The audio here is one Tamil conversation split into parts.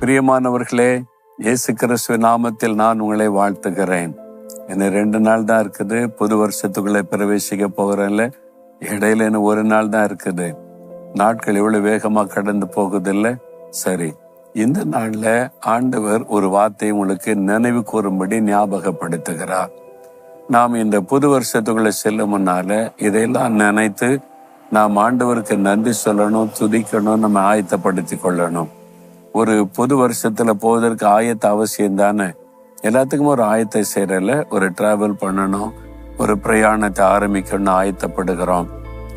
பிரியமானவர்களே இயேசு கிறிஸ்துவ நாமத்தில் நான் உங்களை வாழ்த்துகிறேன். என்ன ரெண்டு நாள் தான் இருக்குது புது வருஷத்துக்குள்ள பிரவேசிக்க போகிறேன்ல. இடையில என்ன ஒரு நாள் தான் இருக்குது. நாட்கள் எவ்வளவு வேகமா கடந்து போகுதில்ல. சரி இந்த நாள்ல ஆண்டவர் ஒரு வார்த்தையை உங்களுக்கு நினைவு கூறும்படி ஞாபகப்படுத்துகிறார். நாம் இந்த புது வருஷத்துக்குள்ள செல்லும் முன்னால் இதையெல்லாம் நினைத்து நாம் ஆண்டவருக்கு நன்றி சொல்லணும் துதிக்கணும் நம்ம ஆயத்தப்படுத்தி கொள்ளணும். ஒரு புது வருஷத்துல போவதற்கு ஆயத்த அவசியம் தானே? எல்லாத்துக்கும் ஒரு ஆயத்தை செய்யறல ஒரு டிராவல் பண்ணணும் ஒரு பிரயாணத்தை ஆரம்பிக்கணும்னு ஆயத்தப்படுகிறோம்.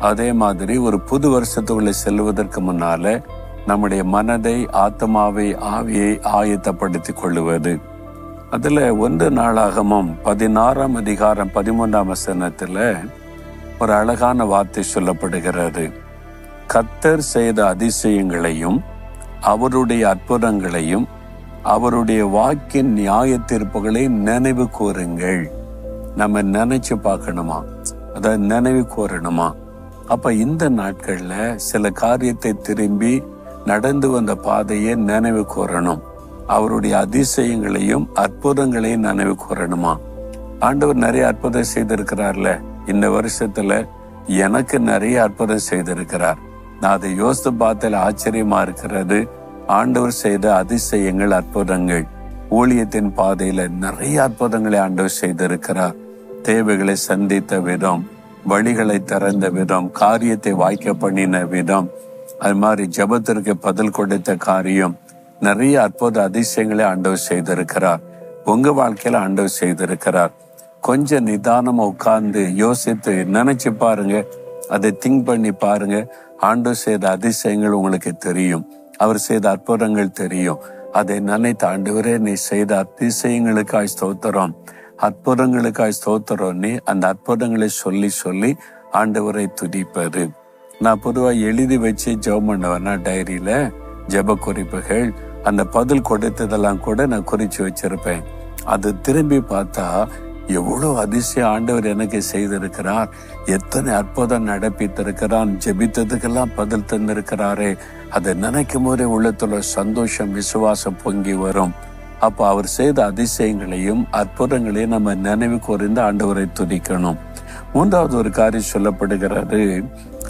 அதே மாதிரி ஒரு புது வருஷத்துக்குள்ள செல்வதற்கு முன்னால நம்முடைய மனதை ஆத்மாவை ஆவியை ஆயத்தப்படுத்தி கொள்ளுவது. அதில் ஒன்று நாளாகமும் பதினாறாம் அதிகாரம் பதிமூன்றாம் வசனத்தில் ஒரு அழகான வார்த்தை சொல்லப்படுகிறது. கத்தர் செய்த அதிசயங்களையும் அவருடைய அற்புதங்களையும் அவருடைய வாக்கின் நியாய தீர்ப்புகளை நினைவு கூறுங்கள். நம்ம நினைச்சு பார்க்கணுமா? அதாவது நினைவு கூறணுமா? அப்போ இந்த நாட்களில் சில காரியத்தை திரும்பி நடந்து வந்த பாதையை நினைவு கூறணும். அவருடைய அதிசயங்களையும் அற்புதங்களையும் நினைவு கூறணுமா? ஆண்டவர் நிறைய அற்புதம் செய்திருக்கிறார்ல. இந்த வருஷத்துல எனக்கு நிறைய அற்புதம் செய்திருக்கிறார். நான் அதை யோசித்து பார்த்தல ஆச்சரியமா இருக்கிறது. ஆண்டவர் செய்த அதிசயங்கள் அற்புதங்கள். ஊழியத்தின் பாதையில நிறைய அற்புதங்களை ஆண்டவர் செய்திருக்கிறார். தேவைகளை சந்தித்த விதம் வழிகளை திறந்த விதம் காரியத்தை வாய்க்க பண்ணின விதம். அது மாதிரி ஜபத்திற்கு பதில் கொடுத்த காரியம் நிறைய அற்புத அதிசயங்களை ஆண்டவர் செய்திருக்கிறார். உங்க வாழ்க்கையில ஆண்டவர் செய்திருக்கிறார். கொஞ்சம் நிதானமா உட்கார்ந்து யோசித்து நினைச்சு பாருங்க. அதை திங்க் பண்ணி பாருங்க. ஆண்டவர் செய்த அதிசயங்கள் உங்களுக்கு தெரியும். அவர் செய்த அற்புதங்கள் தெரியும். அதை நினைத்து ஆண்டவரே நீ செய்த அதிசயங்களுக்காய் ஸ்தோத்திரம். அற்புதங்களுக்காய் ஸ்தோத்திரம். நீ அந்த அற்புதங்களை சொல்லி சொல்லி ஆண்டவரை துதிப்பது. நான் பொதுவாக எழுதி வச்சு ஜெபம் பண்ணுவேன்னா டைரியில ஜெப குறிப்புகள் அந்த பதில் கொடுத்ததெல்லாம் கூட நான் குறிச்சு வச்சிருப்பேன். அது திரும்பி பார்த்தா எவ்வளோ அதிசயம் ஆண்டவர் எனக்கு செய்திருக்கிறார். எத்தனை அற்புதம் நடப்பித்திருக்கிறான் ஜெபித்ததுக்கெல்லாம் பதில் தந்திருக்கிறாரே. அதை நினைக்கும் போதே உள்ளத்துல சந்தோஷம் விசுவாசம் பொங்கி வரும். அப்போ அவர் செய்த அதிசயங்களையும் அற்புதங்களையும் நம்ம நினைவு கூர்ந்து ஆண்டவரை துதிக்கணும். மூன்றாவது ஒரு காரியம் சொல்லப்படுகிறது.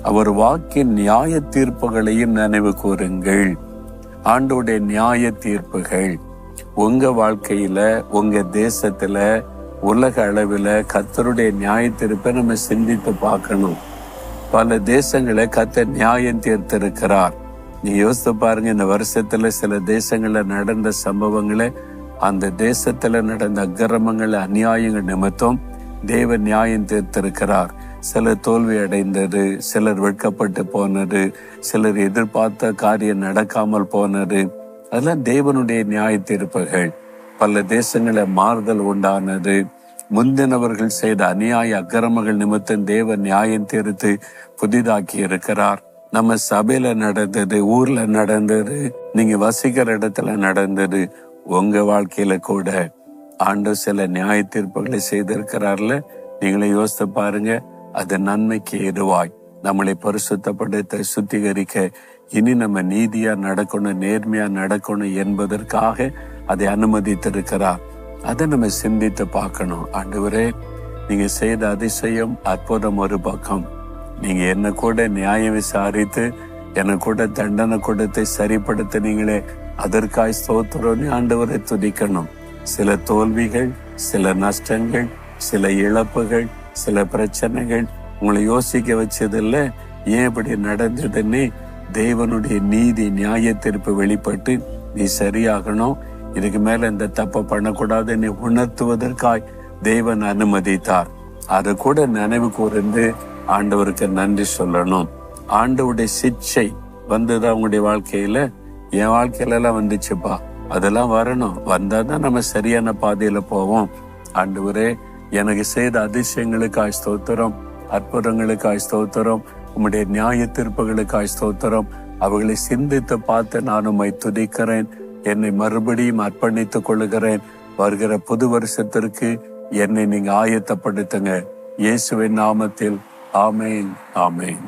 அவர் வாக்கின் நியாய தீர்ப்புகளையும் நினைவு கூறுங்கள். ஆண்டோடைய நியாய தீர்ப்புகள் உங்க வாழ்க்கையில உங்க தேசத்துல உலக அளவில் கத்தருடைய நியாய தீர்ப்பை நம்ம சிந்தித்து பார்க்கணும். பல தேசங்களை கத்த நியாயம் தீர்த்திருக்கிறார். நீ யோசித்து பாருங்க இந்த வருஷத்துல சில தேசங்கள்ல நடந்த சம்பவங்களை அந்த தேசத்துல நடந்த அக்கிரமங்கள் அநியாயங்கள் நிமித்தம் தேவ நியாயம் தீர்த்திருக்கிறார். சிலர் தோல்வி அடைந்தது சிலர் வெட்கப்பட்டு போனது சிலர் எதிர்பார்த்த காரியம் நடக்காமல் போனது. அதெல்லாம் தேவனுடைய நியாய தீர்ப்புகள் பல தேசங்கள மாறுதல் உண்டானது. முந்தினவர்கள் செய்த அநியாய அக்கிரமங்கள் நிமித்தம் தேவன் நியாயம் தீர்த்து புதிதாக்கி இருக்கிறார். நம்ம சபையில நடந்தது ஊர்ல நடந்தது நீங்க வசிக்கிற இடத்துல நடந்தது உங்க வாழ்க்கையில கூட. ஆண்டு சில நியாய தீர்ப்புகளை செய்திருக்கிறார்ல. நீங்களே யோசித்து பாருங்க. அது நன்மைக்கு எதுவாய் நம்மளை பரிசுத்தப்படுத்த சுத்திகரிக்க இனி நம்ம நீதியா நடக்கணும் நேர்மையா நடக்கணும் என்பதற்காக அதை அனுமதித்திருக்கிறார். அதை நம்ம சிந்தித்து பார்க்கணும். ஆண்டவரே நீங்க செய்த அதிசயம் அற்புதம் ஒரு பக்கம். நீங்க என்ன கூட நியாயம் விசாரித்து எனக்கு கூட தண்டனை கொடுத்து சரிப்படுத்தினீங்களே அதற்காய் ஸ்தோத்திரம்னு ஆண்டவரை துதிக்கணும். சில தோல்விகள் சில நஷ்டங்கள் சில இழப்புகள் சில பிரச்சனைகள் உங்களை யோசிக்க வச்சதில்ல. ஏன் இப்படி நடந்ததுன்னே தேவனுடைய நீதி நியாய தீர்ப்பு வெளிப்பட்டு நீ சரியாகணும். இதுக்கு மேல இந்த தப்பை பண்ணக்கூடாதுன்னு உணர்த்துவதற்காய் தேவன் அனுமதித்தார். அது கூட நினைவு கூர்ந்து ஆண்டவருக்கு நன்றி சொல்லணும். ஆண்டவருடைய சிக்ஷை வந்தது அவங்களுடைய வாழ்க்கையில? என் வாழ்க்கையில எல்லாம் வந்துச்சுப்பா. அதெல்லாம் வரணும். வந்தாதான் நம்ம சரியான பாதையில போவோம். ஆண்டவரே எனக்கு செய்த அதிசயங்களுக்காய் ஸ்தோத்திரம் அற்புதங்களுக்காய் ஸ்தோத்திரம் உம்முடைய நியாய தீர்ப்புகளுக்காய் ஸ்தோத்திரம். அவர்களை சிந்தித்து பார்த்து நான் உம்மை துதிக்கிறேன். என்னை மறுபடியும் அர்ப்பணித்துக் கொள்ளுகிறேன். வருகிற புது வருஷத்திற்கு என்னை நீங்க ஆயத்தப்படுத்துங்க. இயேசுவின் நாமத்தில். ஆமேன் ஆமேன்.